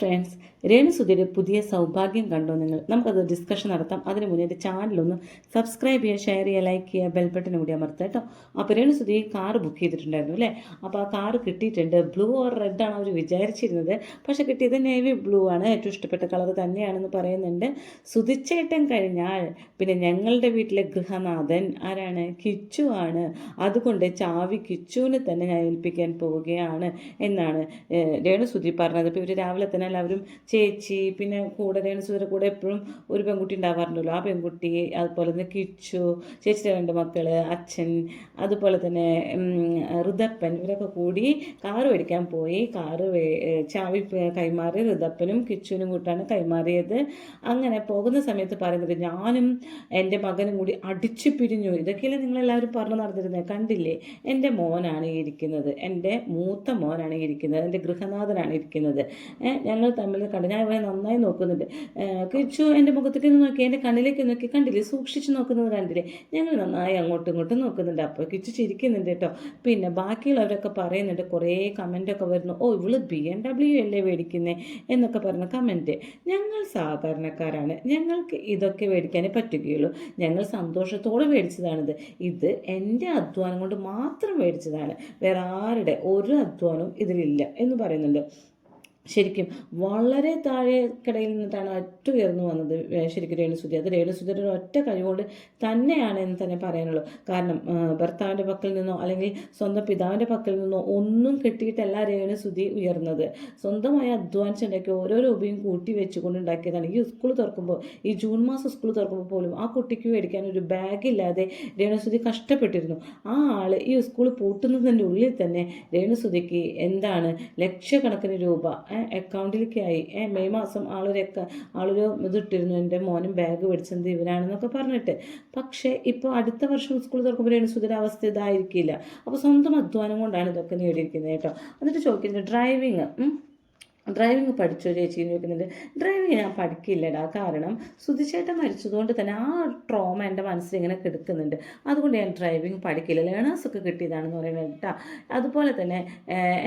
Friends Renu Sudheer പുതിയ സൗഭാഗ്യം കണ്ടോ നിങ്ങൾ? നമുക്കത് ഡിസ്കഷൻ നടത്താം. അതിന് മുന്നേ എന്റെ ചാനലൊന്ന് സബ്സ്ക്രൈബ് ചെയ്യുക ഷെയർ ചെയ്യുക ലൈക്ക് ചെയ്യുക ബെൽ ബട്ടൺ കൂടി അമർത്തുക കേട്ടോ. അപ്പോൾ രേണുസുധി കാർ ബുക്ക് ചെയ്തിട്ടുണ്ടായിരുന്നു അല്ലേ? അപ്പോൾ ആ കാർ കിട്ടിയിട്ടുണ്ട്. ബ്ലൂ ഓർ റെഡ് ആണ് അവർ വിചാരിച്ചിരുന്നത്. പക്ഷെ കിട്ടിയത് നേവി ബ്ലൂ ആണ്. ഏറ്റവും ഇഷ്ടപ്പെട്ട കളർ തന്നെയാണെന്ന് പറയുന്നുണ്ട്. സുധിച്ചേട്ടൻ കഴിഞ്ഞാൽ പിന്നെ ഞങ്ങളുടെ വീട്ടിലെ ഗൃഹനാഥൻ ആരാണ്? കിച്ചു ആണ്. അതുകൊണ്ട് ചാവി കിച്ചുവിനെ തന്നെ ഞാൻ ഏൽപ്പിക്കാൻ പോവുകയാണ് എന്നാണ് രേണു സുധി പറഞ്ഞത്. ഇപ്പോൾ ഇവർ രാവിലെ തന്നെ എല്ലാവരും ചേച്ചി പിന്നെ കൂടെ രേണുസുധിയുടെ കൂടെ എപ്പോഴും ഒരു പെൺകുട്ടി ഉണ്ടാവാറുണ്ടല്ലോ. ആ പെൺകുട്ടി അതുപോലെ തന്നെ കിച്ചു ചേച്ചിയുടെ രണ്ട് മക്കൾ അച്ഛൻ അതുപോലെ തന്നെ ഋതപ്പൻ ഇവരൊക്കെ കൂടി കാറ് മേടിക്കാൻ പോയി. കാറ് ചാവി കൈമാറി ഋതപ്പനും കിച്ചുവിനും കൂട്ടാണ് കൈമാറിയത്. അങ്ങനെ പോകുന്ന സമയത്ത് പറയുന്നത് ഞാനും എന്റെ മകനും കൂടി അടിച്ചു പിരിഞ്ഞു. ഇതൊക്കെയല്ലേ നിങ്ങളെല്ലാവരും പറഞ്ഞു നടന്നിരുന്നത് കണ്ടില്ലേ? എന്റെ മോനാണ് ഇരിക്കുന്നത്. എന്റെ മൂത്ത മോനാണ് ഇരിക്കുന്നത്. എന്റെ ഗൃഹനാഥനാണ് ഇരിക്കുന്നത്. ഞങ്ങൾ തമ്മിൽ കണ്ടു. ഞാൻ ഇവനെ നന്നായി നോക്കുന്നുണ്ട്. കിച്ചു എന്റെ മുഖത്തേക്ക് നോക്കി എന്റെ കണ്ണിലേക്ക് നോക്കി. കണ്ടില്ലേ? സൂക്ഷിച്ച് നോക്കുന്നത് കണ്ടില്ലേ? ഞങ്ങൾ നന്നായി അങ്ങോട്ടും ഇങ്ങോട്ടും നോക്കുന്നുണ്ട്. അപ്പോൾ കിച്ചു ചിരിക്കുന്നുണ്ട് കേട്ടോ. പിന്നെ ബാക്കിയുള്ളവരൊക്കെ പറയുന്നുണ്ട്. കുറേ കമന്റൊക്കെ വരുന്നു. ഓ ഇവൾ ബി എം ഡബ്ല്യു അല്ലേ മേടിക്കുന്നേ? എന്നൊക്കെ പറഞ്ഞ കമന്റ് ഞങ്ങൾ സാധാരണക്കാരാണ്. ഞങ്ങൾക്ക് ഇതൊക്കെ മേടിക്കാനേ പറ്റുകയുള്ളൂ. ഞങ്ങൾ സന്തോഷത്തോടെ മേടിച്ചതാണിത്. ഇത് എന്റെ അധ്വാനം കൊണ്ട് മാത്രം മേടിച്ചതാണ്. വേറെ ആരുടെ? ഒരു അധ്വാനവും ഇതിലില്ല എന്ന് പറയുന്നുണ്ട്. ശരിക്കും വളരെ താഴെ കിടയിൽ നിന്നിട്ടാണ് ഒറ്റ ഉയർന്നു വന്നത് ശരിക്കും രേണുസുതി. അത് രേണുസുതിയുടെ ഒറ്റ കഴിവുകൊണ്ട് തന്നെയാണ് എന്ന് തന്നെ പറയാനുള്ളൂ. കാരണം ഭർത്താവിന്റെ പക്കൽ നിന്നോ അല്ലെങ്കിൽ സ്വന്തം പിതാവിന്റെ പക്കൽ നിന്നോ ഒന്നും കിട്ടിയിട്ടല്ല രേണുസുതി ഉയർന്നത്. സ്വന്തമായി അധ്വാനിച്ചുണ്ടാക്കി ഓരോ രൂപയും കൂട്ടി വെച്ചുകൊണ്ട് ഉണ്ടാക്കിയതാണ്. ഈ സ്കൂൾ തുറക്കുമ്പോൾ ഈ ജൂൺ മാസം സ്കൂൾ തുറക്കുമ്പോൾ പോലും ആ കുട്ടിക്ക് മേടിക്കാൻ ഒരു ബാഗ് ഇല്ലാതെ രേണുസുതി കഷ്ടപ്പെട്ടിരുന്നു. ആ ആൾ ഈ സ്കൂൾ പൂട്ടുന്നതിന്റെ ഉള്ളിൽ തന്നെ രേണുസുതിക്ക് എന്താണ് ലക്ഷക്കണക്കിന് രൂപ അക്കൗണ്ടിലേക്കായി ഏ, മെയ് മാസം ആളൊരു ആളൊരു ഇതിട്ടിരുന്നു. എന്റെ മോനും ബാഗ് മേടിച്ചത് ഇവരാണെന്നൊക്കെ പറഞ്ഞിട്ട്. പക്ഷേ ഇപ്പോൾ അടുത്ത വർഷം സ്കൂൾ തുറക്കുമ്പോഴാണ് സുഖരാവസ്ഥ ഇതായിരിക്കില്ല. അപ്പോൾ സ്വന്തം അധ്വാനം കൊണ്ടാണ് ഇതൊക്കെ നേടിയിരിക്കുന്നത് കേട്ടോ. എന്നിട്ട് ചോദിക്കുന്നത് ഡ്രൈവിങ് ഡ്രൈവിംഗ് പഠിച്ചോ ചേച്ചി എന്ന് ചോദിക്കുന്നുണ്ട്. ഡ്രൈവിംഗ് ഞാൻ പഠിക്കില്ലടാ. കാരണം സുധിച്ചേട്ടൻ മരിച്ചതുകൊണ്ട് തന്നെ ആ ട്രോമ എന്റെ മനസ്സിൽ ഇങ്ങനെ കിടക്കുന്നുണ്ട്. അതുകൊണ്ട് ഞാൻ ഡ്രൈവിംഗ് പഠിക്കില്ല. ലേണേഴ്സൊക്കെ കിട്ടിയതാണെന്ന് പറയുന്നത് കേട്ടോ. അതുപോലെ തന്നെ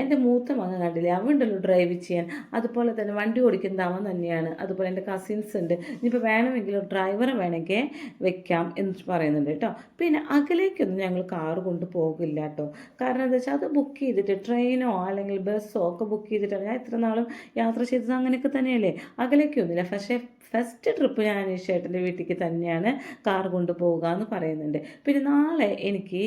എന്റെ മൂത്ത മകൻ കണ്ടില്ലേ? അവണ്ടല്ലോ ഡ്രൈവ് ചെയ്യാൻ. അതുപോലെ തന്നെ വണ്ടി ഓടിക്കുന്നത് അവൻ തന്നെയാണ്. അതുപോലെ എന്റെ കസിൻസ് ഉണ്ട്. ഇനിയിപ്പോൾ വേണമെങ്കിൽ ഡ്രൈവറെ വേണമെങ്കിൽ വെക്കാം എന്ന് പറയുന്നുണ്ട് കേട്ടോ. പിന്നെ അകലേക്കൊന്നും ഞങ്ങൾ കാറ് കൊണ്ട് പോകില്ല കേട്ടോ. കാരണം എന്താ വെച്ചാൽ അത് ബുക്ക് ചെയ്തിട്ട് ട്രെയിനോ അല്ലെങ്കിൽ ബസ്സോ ഒക്കെ ബുക്ക് ചെയ്തിട്ടാണ് ഞാൻ ഇത്ര നാളും യാത്ര ചെയ്തത് അങ്ങനെയൊക്കെ തന്നെയല്ലേ? അകലേക്കൊന്നുമില്ല പക്ഷേ ഫസ്റ്റ് ട്രിപ്പ് ഞാൻ ഈ ചേട്ടന്റെ വീട്ടിലേക്ക് തന്നെയാണ് കാർ കൊണ്ടുപോവുക എന്ന് പറയുന്നുണ്ട്. പിന്നെ നാളെ എനിക്ക്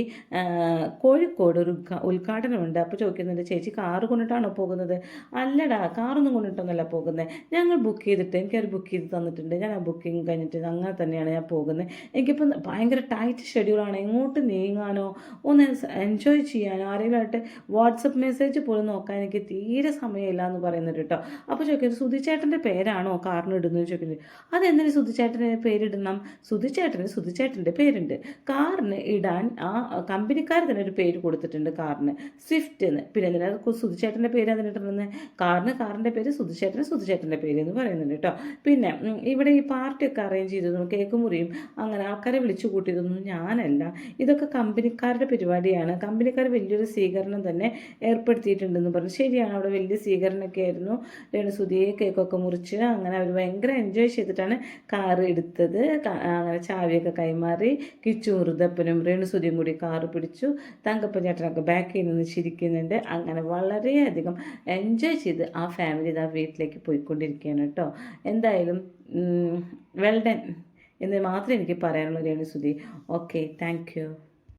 കോഴിക്കോട് ഒരു ഉദ്ഘാ- ഉദ്ഘാടനമുണ്ട്. അപ്പോൾ ചോദിക്കുന്നുണ്ട് ചേച്ചി കാർ കൊണ്ടിട്ടാണോ പോകുന്നത്? അല്ലടാ കാറൊന്നും കൊണ്ടിട്ടൊന്നുമല്ല പോകുന്നത്. ഞങ്ങൾ ബുക്ക് ചെയ്തിട്ട് എനിക്കത് ബുക്ക് ചെയ്ത് തന്നിട്ടുണ്ട്. ഞാൻ ആ ബുക്കിംഗ് കഴിഞ്ഞിട്ട് അങ്ങനെ തന്നെയാണ് ഞാൻ പോകുന്നത്. എനിക്കിപ്പം ഭയങ്കര ടൈറ്റ് ഷെഡ്യൂളാണ് എങ്ങോട്ട് നീങ്ങാനോ ഒന്ന് എൻജോയ് ചെയ്യാനോ ആരെങ്കിലും ആയിട്ട് വാട്സപ്പ് മെസ്സേജ് പോലും നോക്കാൻ എനിക്ക് തീരെ സമയമില്ല എന്ന് പറയുന്നുണ്ട്. കേട്ടോ അപ്പോൾ ചോദിക്കുന്നത് സുധിച്ചേട്ടന്റെ പേരാണോ കാറിന് ഇടുന്നത് ചോദിക്കുന്നത് അതെന്തിനു സുധിച്ചേട്ടന് പേരിടണം? സുധിച്ചേട്ടന് സുധിച്ചേട്ടന്റെ പേരുണ്ട്. കാറിന് ഇടാൻ ആ കമ്പനിക്കാർ തന്നെ ഒരു പേര് കൊടുത്തിട്ടുണ്ട് കാറിന്. സ്വിഫ്റ്റ് എന്ന്. പിന്നെ എന്തിനാ സുധിച്ചേട്ടന്റെ പേര് അതിനിട്ടുണ്ടെന്ന് കാറിന് കാറിന്റെ പേര് സുധിച്ചേട്ടന് സുധിച്ചേട്ടന്റെ പേര് എന്ന് പറയുന്നുണ്ട് കേട്ടോ പിന്നെ ഇവിടെ ഈ പാർട്ടിയൊക്കെ അറേഞ്ച് ചെയ്തതും കേക്ക് മുറിയും അങ്ങനെ ആൾക്കാരെ വിളിച്ചു കൂട്ടിയതൊന്നും ഞാനല്ല. ഇതൊക്കെ കമ്പനിക്കാരുടെ പരിപാടിയാണ്. കമ്പനിക്കാർ വലിയൊരു സ്വീകരണം തന്നെ ഏർപ്പെടുത്തിയിട്ടുണ്ടെന്ന് പറഞ്ഞു. ശരിയാണ് അവിടെ വലിയ സ്വീകരണമൊക്കെ ആയിരുന്നു. രേണുസുതിയെ കേക്കൊക്കെ മുറിച്ച് അങ്ങനെ അവർ ഭയങ്കര എൻജോയ് ചെയ്തിട്ടാണ് കാറ് എടുത്തത്. അങ്ങനെ ചാവിയൊക്കെ കൈമാറി കിച്ചു ഋതപ്പനും രേണുസുതിയും കൂടി കാറ് പിടിച്ചു. തങ്കപ്പൻ ചേട്ടനൊക്കെ ബാക്കിൽ നിന്ന് ചിരിക്കുന്നുണ്ട്. അങ്ങനെ വളരെയധികം എൻജോയ് ചെയ്ത് ആ ഫാമിലി ഇതാ വീട്ടിലേക്ക് പോയിക്കൊണ്ടിരിക്കുകയാണ് കേട്ടോ. എന്തായാലും വെൽഡൻ എന്ന് മാത്രമേ എനിക്ക് പറയാനുള്ളൂ രേണുസുതി ഓക്കെ താങ്ക് യു